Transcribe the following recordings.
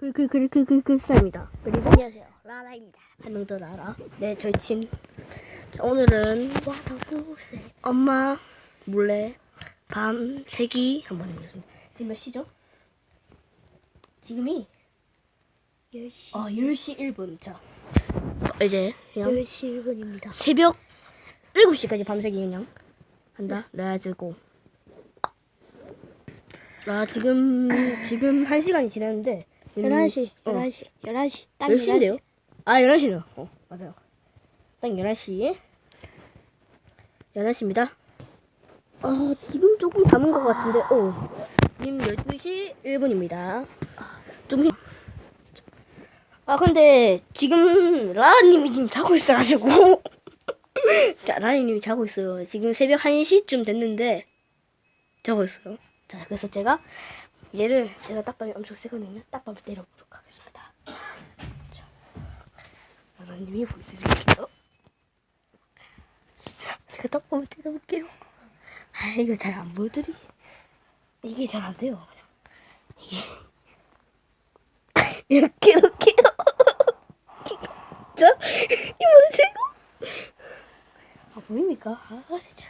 그 그 그 그그 쌀입니다. 그리고 안녕하세요. 라라입니다. 한명더 라라. 네, 절친. 자, 오늘은. 엄마 몰래 밤 세기 한번 해보겠습니다. 지금 몇 시죠? 지금이 10시. 어 10시 1분. 자, 이제 그냥 10시 1분입니다. 새벽 7시까지 밤새기 그냥 한다. 그래가지고 아 지금 지금 1시간이 지났는데 11시, 어. 11시, 11시. 딱 10시인데요? 아 11시네요. 어 맞아요. 딱 11시 11시입니다. 어 지금 조금 잠은 것 같은데 어 지금 12시 1분입니다. 좀 힘- 아 근데 지금 라라님이 지금 자고 있어가지고 자 라라님이 자고 있어요. 지금 새벽 1시쯤 됐는데 자고 있어요. 자 그래서 제가 얘를 제가 딱밤이 엄청 세거든요. 딱밤을 때려보도록 하겠습니다. 자 라라님이 보여드릴게요. 제가 딱밤을 때려볼게요. 아 이거 잘 안 보여드리 이게 잘 안 돼요. 이게 이렇게 이렇게요. 진짜 이 머리 대고 아 보입니까? 아 진짜.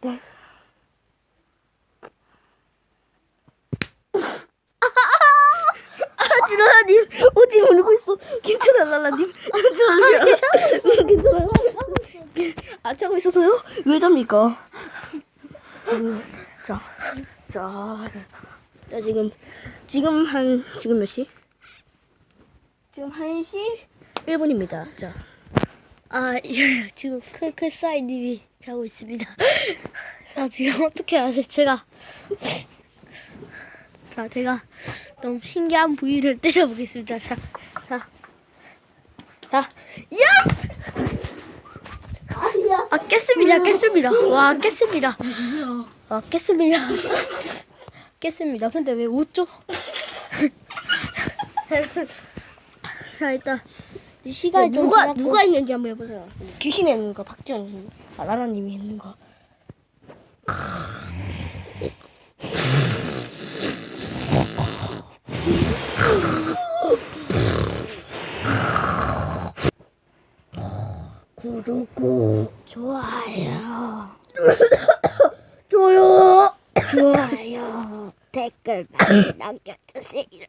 네. 아 지라라님 오지 모르고 있어. 괜찮아 랄라님. 괜찮아. 괜찮아. 아 자고 있어서요? 왜 잡니까? 음, 자, 자, 자 지금 지금 한 지금 몇 시? 지금 1시 1분입니다. 자, 아, 예, 지금 클클사이 님이 자고 있습니다. 자, 지금 어떻게 해야 돼? 제가. 자, 제가 좀 신기한 부위를 때려보겠습니다. 자, 자. 자, 야! 아, 깼습니다, 깼습니다. 와, 깼습니다. 아, 깼습니다. 깼습니다. 근데 왜 웃죠? 자, 일단. 이 시간이 좀 누가 지났고. 누가 있는지 한번 해보세요. 귀신이 했는가, 박지원 씨, 아, 라라님이 했는가. 구독, 좋아요, 좋아요. 좋아요, 댓글 많이 남겨주세요.